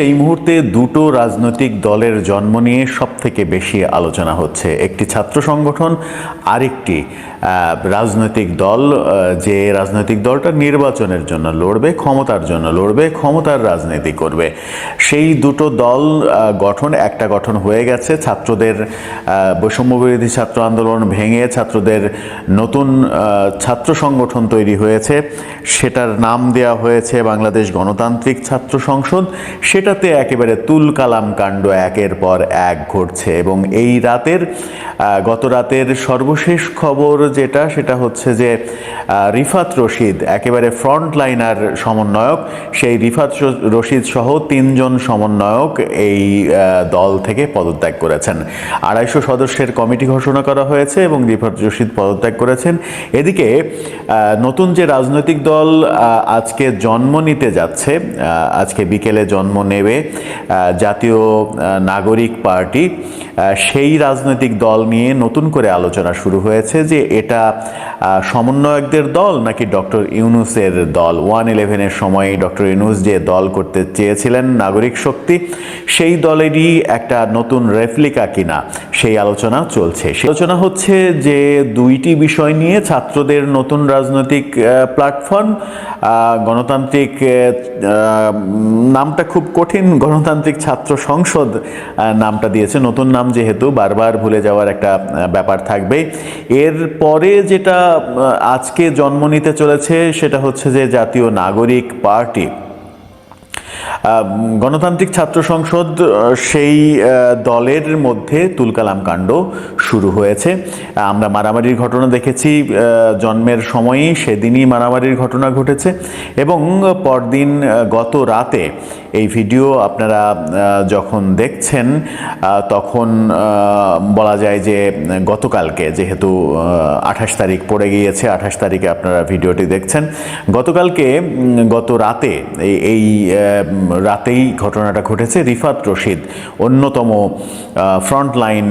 এই মুহূর্তে দুটো রাজনৈতিক দলের জন্ম নিয়ে সবথেকে বেশি আলোচনা হচ্ছে। একটি ছাত্র সংগঠন, আরেকটি রাজনৈতিক দল যে রাজনৈতিক দলটা নির্বাচনের জন্য লড়বে, ক্ষমতার জন্য লড়বে, ক্ষমতার রাজনীতি করবে। সেই দুটো দল গঠন, একটা গঠন হয়ে গেছে। ছাত্রদের বৈষম্যবিরোধী ছাত্র আন্দোলন ভেঙে ছাত্রদের নতুন ছাত্র সংগঠন তৈরি হয়েছে। সেটার নাম দেওয়া হয়েছে বাংলাদেশ গণতান্ত্রিক ছাত্র সংসদ। সেটাতে একেবারে তুল কালাম কাণ্ড একের পর এক ঘটছে এবং এই রাতের গত রাতের সর্বশেষ খবর যেটা সেটা হচ্ছে যে রিফাত রশিদ একেবারে ফ্রন্ট লাইনার সমন্বয়ক। সেই রিফাত রশিদ সহ তিনজন সমন্বয়ক এই দল থেকে পদত্যাগ করেছেন। আড়াইশো সদস্যের কমিটি ঘোষণা করা হয়েছে এবং রিফাত রশিদ পদত্যাগ করেছেন। এদিকে নতুন যে রাজনৈতিক দল আজকে জন্ম নিতে যাচ্ছে আজকে বিকেলে জন্ম নেবে জাতীয় নাগরিক পার্টি সেই রাজনৈতিক দল নিয়ে নতুন করে আলোচনা শুরু হয়েছে যে এটা আহ, সমন্বয়কদের দল নাকি ডক্টর ইউনুসের দল? ওয়ান ইলেভেনের সময় ডক্টর ইউনুস যে দল করতে চেয়েছিলেন নাগরিক শক্তি সেই দলেরই একটা নতুন রেফলিকা কিনা? সেই আলোচনা চলছে। সেই আলোচনা হচ্ছে যে দুইটি বিষয় নিয়ে ছাত্রদের নতুন রাজনৈতিক প্ল্যাটফর্ম গণতান্ত্রিক নামটা খুব কঠিন গণতান্ত্রিক ছাত্র সংসদ নামটা দিয়েছে। নতুন নাম যেহেতু বারবার ভুলে যাওয়ার একটা ব্যাপার থাকবে এর পরে যেটা আহ, আজকে জন্ম নিতে চলেছে, সেটা হচ্ছে যে জাতীয় নাগরিক পার্টি। গণতান্ত্রিক ছাত্র সংসদ সেই দলের মধ্যে তুলকালাম কাণ্ড শুরু হয়েছে। আমরা মারামারির ঘটনা দেখেছি জন্মের সময়ই সেদিনই মারামারির ঘটনা ঘটেছে এবং পরদিন গত রাতে এই ভিডিও আপনারা যখন দেখছেন তখন বলা যায় যে গতকালকে, যেহেতু আঠাশ তারিখ পড়ে গিয়েছে, আঠাশ তারিখে আপনারা ভিডিওটি দেখছেন। গতকালকে গত রাতে, এই রাতেই ঘটনাটা ঘটেছে। রিফাত রশিদ, অন্যতম ফ্রন্টলাইন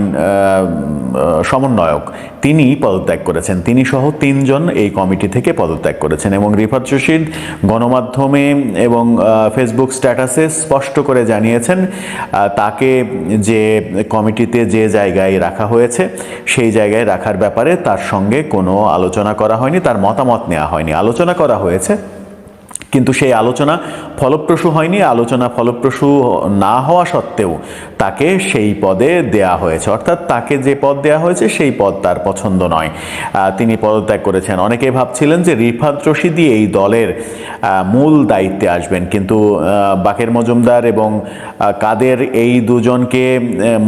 সমন্বয়ক তিনি পদত্যাগ করেছেন। তিনি সহ তিনজন এই কমিটি থেকে পদত্যাগ করেছেন এবং রিফাত রশিদ গণমাধ্যমে এবং ফেসবুক স্ট্যাটাসে স্পষ্ট করে জানিয়েছেন তাকে যে কমিটিতে যে জায়গায় রাখা হয়েছে, সেই জায়গায় রাখার ব্যাপারে তার সঙ্গে কোনো আলোচনা করা হয়নি, তার মতামত নেওয়া হয়নি। আলোচনা করা হয়েছে কিন্তু সেই আলোচনা ফলপ্রসূ হয়নি। আলোচনা ফলপ্রসূ না হওয়া সত্ত্বেও তাকে সেই পদে দেয়া হয়েছে। অর্থাৎ তাকে যে পদ দেয়া হয়েছে, সেই পদ তার পছন্দ নয়। তিনি পদত্যাগ করেছেন। অনেকে ভাবছিলেন যে রিফাত রশিদি এই দলের মূল দায়িত্বে আসবেন। কিন্তু বাকের মজুমদার এবং কাদের এই দুজনকে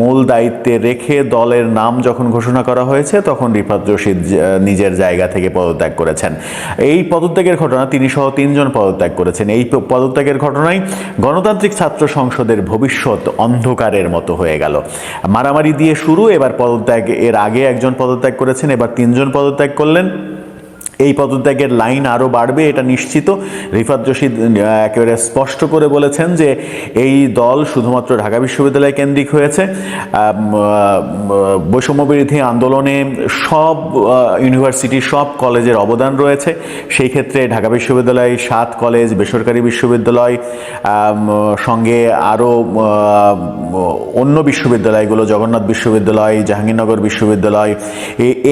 মূল দায়িত্বে রেখে দলের নাম যখন ঘোষণা করা হয়েছে, তখন রিফাত রশিদ নিজের জায়গা থেকে পদত্যাগ করেছেন। এই পদত্যাগের ঘটনা তিনি সহ তিনজন পদত্যাগ করেছেন। এই পদত্যাগের ঘটনায় গণতান্ত্রিক ছাত্র সংসদের ভবিষ্যৎ অন্ধকারের মতো হয়ে গেল। মারামারি দিয়ে শুরু, এবার পদত্যাগ, এর আগে একজন পদত্যাগ করেছেন, এবার তিনজন পদত্যাগ করলেন। এই পদত্যাগের লাইন আরও বাড়বে এটা নিশ্চিত। রিফাত আহ, একেবারে স্পষ্ট করে বলেছেন যে এই দল শুধুমাত্র ঢাকা বিশ্ববিদ্যালয় কেন্দ্রিক হয়েছে। বৈষম্যবিরোধী আন্দোলনে সব ইউনিভার্সিটি সব কলেজের অবদান রয়েছে। সেই ক্ষেত্রে ঢাকা বিশ্ববিদ্যালয় সাত কলেজ বেসরকারি বিশ্ববিদ্যালয় সঙ্গে আরও অন্য বিশ্ববিদ্যালয়গুলো জগন্নাথ বিশ্ববিদ্যালয় জাহাঙ্গীরনগর বিশ্ববিদ্যালয়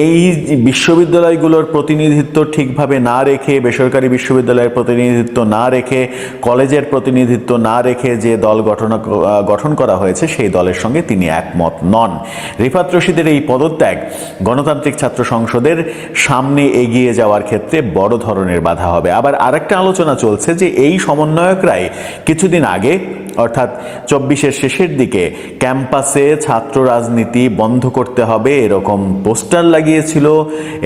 এই বিশ্ববিদ্যালয়গুলোর প্রতিনিধিত্ব ঠিকভাবে না রেখে, বেসরকারি বিশ্ববিদ্যালয়ের প্রতিনিধিত্ব না রেখে, কলেজের প্রতিনিধিত্ব না রেখে যে দল গঠন গঠন করা হয়েছে, সেই দলের সঙ্গে তিনি একমত নন। রিফাত রশিদের এই পদত্যাগ গণতান্ত্রিক ছাত্র সংসদের সামনে এগিয়ে যাওয়ার ক্ষেত্রে বড় ধরনের বাধা হবে। আবার আরেকটা আলোচনা চলছে যে এই সমন্বয়করাই কিছুদিন আগে, অর্থাৎ চব্বিশের শেষের দিকে, ক্যাম্পাসে ছাত্র রাজনীতি বন্ধ করতে হবে, এরকম পোস্টার লাগিয়েছিল,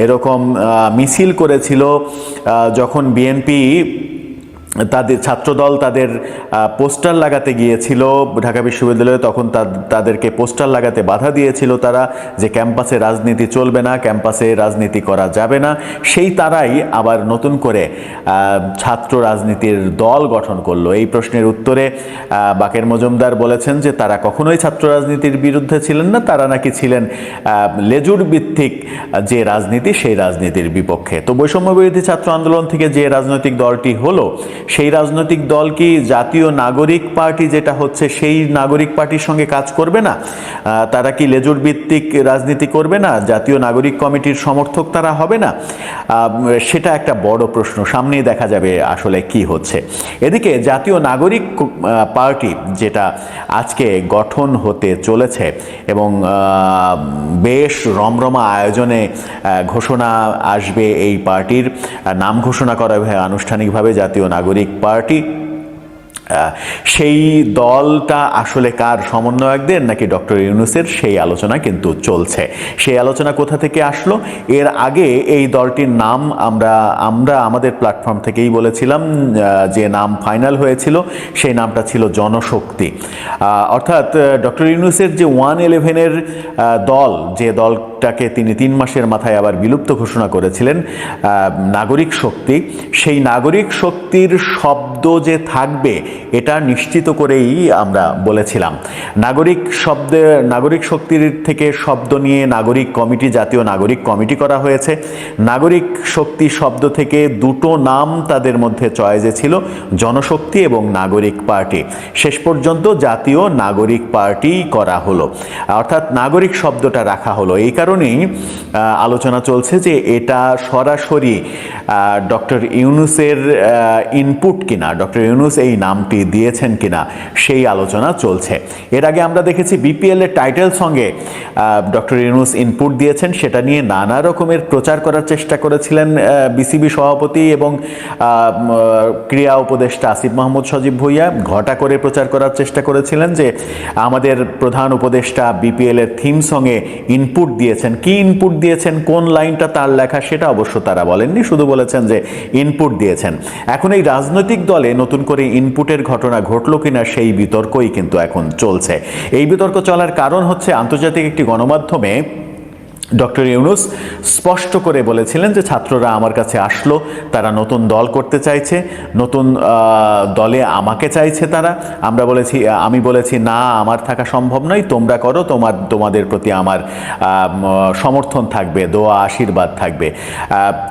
এরকম মিছিল করেছিল যখন বিএনপি তাদের ছাত্রদল তাদের পোস্টার লাগাতে গিয়েছিল ঢাকা বিশ্ববিদ্যালয়ে। তখন তাদ- তাদেরকে পোস্টার লাগাতে বাধা দিয়েছিল তারা যে ক্যাম্পাসে রাজনীতি চলবে না, ক্যাম্পাসে রাজনীতি করা যাবে না। সেই তারাই আবার নতুন করে ছাত্র রাজনীতির দল গঠন করল। এই প্রশ্নের উত্তরে বাকের মজুমদার বলেছেন যে তারা কখনোই ছাত্র রাজনীতির বিরুদ্ধে ছিলেন না, তারা নাকি ছিলেন লেজুর ভিত্তিক যে রাজনীতি, সেই রাজনীতির বিপক্ষে। তো বৈষম্য বিরোধী ছাত্র আন্দোলন থেকে যে রাজনৈতিক দলটি হলো সেই রাজনৈতিক দল কি জাতীয় নাগরিক পার্টি যেটা হচ্ছে সেই নাগরিক পার্টির সঙ্গে কাজ করবে না? তারা কি লেজুর ভিত্তিক রাজনীতি করবে না? জাতীয় নাগরিক কমিটির সমর্থক তারা হবে না? সেটা একটা বড় প্রশ্ন, সামনেই দেখা যাবে আসলে কি হচ্ছে। এদিকে জাতীয় নাগরিক পার্টি যেটা আজকে গঠন হতে চলেছে এবং বেশ রমরমা আয়োজনে ঘোষণা আসবে এই পার্টির। নাম ঘোষণা করা হবে আনুষ্ঠানিকভাবে জাতীয় নাগরিক পার্টি আহ, সেই দলটা আসলে কার সমন্বয়কদের নাকি ডক্টর ইউনুসের? সেই আলোচনা কিন্তু চলছে। সেই আলোচনা কোথা থেকে আসলো? এর আগে এই দলটির নাম আমরা আমরা আমাদের প্ল্যাটফর্ম থেকেই বলেছিলাম যে নাম ফাইনাল হয়েছিল, সেই নামটা ছিল জনশক্তি। অর্থাৎ ডক্টর ইউনুসের যে ওয়ান ইলেভেনের দল, যে দলটাকে তিনি তিন মাসের মাথায় আবার বিলুপ্ত ঘোষণা করেছিলেন নাগরিক শক্তি, সেই নাগরিক শক্তির শব্দ যে থাকবে এটা নিশ্চিত করেই আমরা বলেছিলাম। নাগরিক শব্দে, নাগরিক শক্তির থেকে শব্দ নিয়ে নাগরিক কমিটি, জাতীয় নাগরিক কমিটি করা হয়েছে। নাগরিক শক্তি শব্দ থেকে দুটো নাম তাদের মধ্যে চয়েজে ছিল, জনশক্তি এবং নাগরিক পার্টি। শেষ পর্যন্ত জাতীয় নাগরিক পার্টি করা হলো। অর্থাৎ নাগরিক শব্দটা রাখা হলো। এই কারণেই আলোচনা চলছে যে এটা সরাসরি ডক্টর ইউনুসের ইনপুট কিনা। ডক্টর ইউনুস এই নামটি দিয়েছেন কিনা সেই আলোচনা চলছে। এর আগে আমরা দেখেছি বিপিএল এর টাইটেল সঙ্গে ডক্টর ইউনুস ইনপুট দিয়েছেন, সেটা নিয়ে নানা রকমের প্রচার করার চেষ্টা করেছিলেন বিসিবি সভাপতি এবং ক্রীড়া উপদেষ্টা আসিফ মাহমুদ সজীব ভুইয়া। ঘটা করে প্রচার করার চেষ্টা করেছিলেন যে আমাদের প্রধান উপদেষ্টা বিপিএল এর থিম সঙ্গে ইনপুট দিয়েছেন। কি ইনপুট দিয়েছেন? কোন লাইনটা তার লেখা? সেটা অবশ্য তারা বলেননি, শুধু বলেছেন যে ইনপুট দিয়েছেন। এখন এই রাজনৈতিক দলে নতুন করে ইনপুটের ঘটনা ঘটল কিনা সেই বিতর্কই কিন্তু এখন চলছে। এই বিতর্ক চলার কারণ হচ্ছে আন্তর্জাতিক একটি গণমাধ্যমে ডক্টর ইউনুস স্পষ্ট করে বলেছিলেন যে ছাত্ররা আমার কাছে আসলো, তারা নতুন দল করতে চাইছে, নতুন দলে আমাকে চাইছে তারা। আমরা বলেছি, আমি বলেছি, না, আমার থাকা সম্ভব নয়। তোমরা করো, তোমার, তোমাদের প্রতি আমার সমর্থন থাকবে, দোয়া, আশীর্বাদ থাকবে।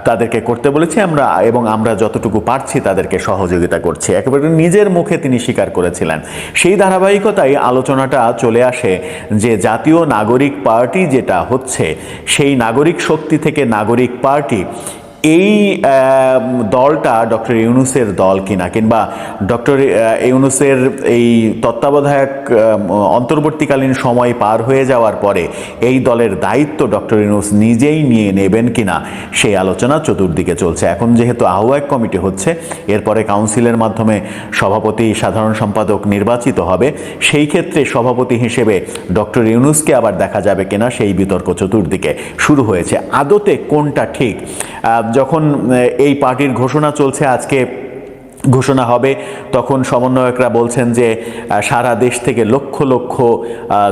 তাদেরকে করতে বলেছি আমরা, এবং আমরা যতটুকু পারছি তাদেরকে সহযোগিতা করছি। একেবারে নিজের মুখে তিনি স্বীকার করেছিলেন। সেই ধারাবাহিকতায় আলোচনাটা চলে আসে যে জাতীয় নাগরিক পার্টি যেটা হচ্ছে সেই নাগরিক শক্তি থেকে নাগরিক পার্টি এই দলটা ডক্টর ইউনুসের দল কিনা, কিংবা ডক্টর ইউনুসের এই তত্ত্বাবধায়ক অন্তর্বর্তীকালীন সময় পার হয়ে যাওয়ার পরে এই দলের দায়িত্ব ডক্টর ইউনুস নিজেই নিয়ে নেবেন কিনা, সেই আলোচনা চতুর্দিকে চলছে। এখন যেহেতু আহ্বায়ক কমিটি হচ্ছে, এরপরে কাউন্সিলের মাধ্যমে সভাপতি, সাধারণ সম্পাদক নির্বাচিত হবে, সেই ক্ষেত্রে সভাপতি হিসেবে ডক্টর ইউনুসকে আবার দেখা যাবে কিনা, সেই বিতর্ক চতুর্দিকে শুরু হয়েছে। আদতে কোনটা ঠিক? যখন এই পার্টির ঘোষণা চলছে আজকে ঘোষণা হবে, তখন সমন্বয়করা বলছেন যে সারা দেশ থেকে লক্ষ লক্ষ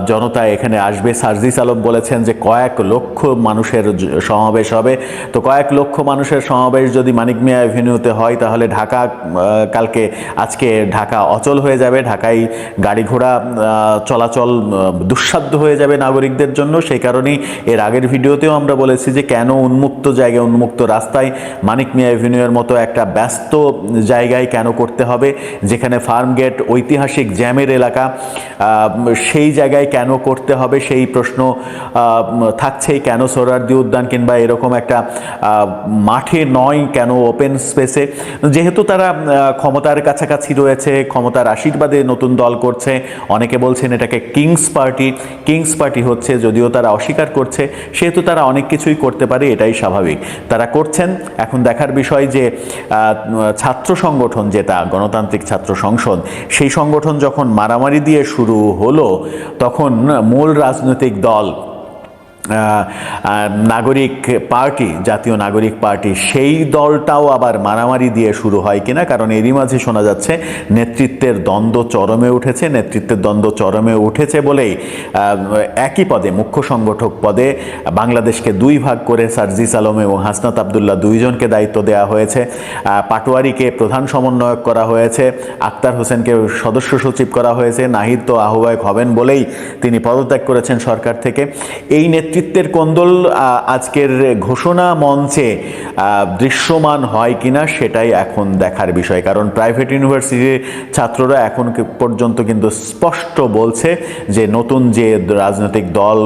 জনতা এখানে আসবে। সার্জিস আলম বলেছেন যে, কয়েক লক্ষ মানুষের সমাবেশ হবে। তো কয়েক লক্ষ মানুষের সমাবেশ যদি মানিক মিয়া অ্যাভিনিউতে হয়, তাহলে ঢাকা কালকে, আজকে ঢাকা অচল হয়ে যাবে। ঢাকায় গাড়ি ঘোড়া চলাচল দুঃসাধ্য হয়ে যাবে নাগরিকদের জন্য। সেই কারণেই এর আগের ভিডিওতেও আমরা বলেছি যে, কেন উন্মুক্ত জায়গায়, উন্মুক্ত রাস্তায় মানিক মিয়া অ্যাভিনিউয়ের মতো একটা ব্যস্ত জায়গায় কেন করতে হবে? যেখানে ফার্ম গেট ঐতিহাসিক জ্যামের এলাকা সেই জায়গায় কেন করতে হবে? সেই প্রশ্ন থাকছেই কেন সোহরার্দি উদ্যান কিংবা এরকম একটা মাঠে নয় কেন ওপেন স্পেসে যেহেতু তারা ক্ষমতার কাছাকাছি রয়েছে, ক্ষমতার আশীর্বাদে নতুন দল করছে, অনেকে বলছেন এটাকে কিংস পার্টি। কিংস পার্টি হচ্ছে যদিও তারা অস্বীকার করছে, সেহেতু তারা অনেক কিছুই করতে পারে, এটাই স্বাভাবিক। তারা করছেন, এখন দেখার বিষয় যে ছাত্র সংগঠন যেটা গণতান্ত্রিক ছাত্র সংসদ, সেই সংগঠন যখন মারামারি দিয়ে শুরু হলো, তখন মূল রাজনৈতিক দল নাগরিক পার্টি, জাতীয় নাগরিক পার্টি, সেই দলটাও আবার মারামারি দিয়ে শুরু হয় কিনা? কারণ এরই মাঝে শোনা যাচ্ছে, নেতৃত্বের দ্বন্দ্ব চরমে উঠেছে, নেতৃত্বের দ্বন্দ্ব চরমে উঠেছে বলেই একই পদে, মুখ্য সংগঠক পদে বাংলাদেশকে দুই ভাগ করে সার্জিস আলম এবং হাসনাত আবদুল্লাহ দুইজনকে দায়িত্ব দেওয়া হয়েছে। পাটোয়ারিকে প্রধান সমন্বয়ক করা হয়েছে, আক্তার হোসেনকে সদস্য সচিব করা হয়েছে, নাহিদ তো আহ্বায়ক হবেন বলেই তিনি পদত্যাগ করেছেন সরকার থেকে। এই নেতৃত্ব নেতৃত্বের কোন্দল আজকের ঘোষণা মঞ্চে দৃশ্যমান হয় কিনা সেটাই এখন দেখার বিষয়। কারণ প্রাইভেট ইউনিভার্সিটির ছাত্ররা এখন পর্যন্ত কিন্তু স্পষ্ট বলছে যে নতুন যে রাজনৈতিক দল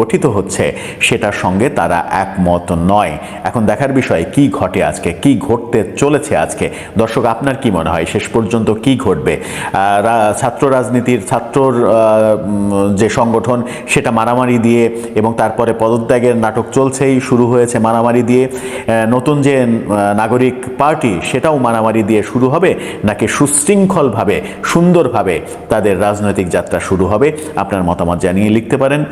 গঠিত হচ্ছে সেটার সঙ্গে তারা একমত নয়। এখন দেখার বিষয়, কি ঘটে আজকে, কি ঘটতে চলেছে আজকে? দর্শক, আপনার কি মনে হয়? শেষ পর্যন্ত কি ঘটবে? ছাত্র রাজনীতির, ছাত্রর যে সংগঠন, সেটা মারামারি দিয়ে এবং তারপরে পদত্যাগের নাটক চলছেই, শুরু হয়েছে মারামারি দিয়ে। নতুন যে নাগরিক পার্টি, সেটাও মারামারি দিয়ে শুরু হবে, নাকি সুশৃঙ্খলভাবে, সুন্দরভাবে তাদের রাজনৈতিক যাত্রা শুরু হবে, আপনার মতামত জানিয়ে লিখতে পারেন।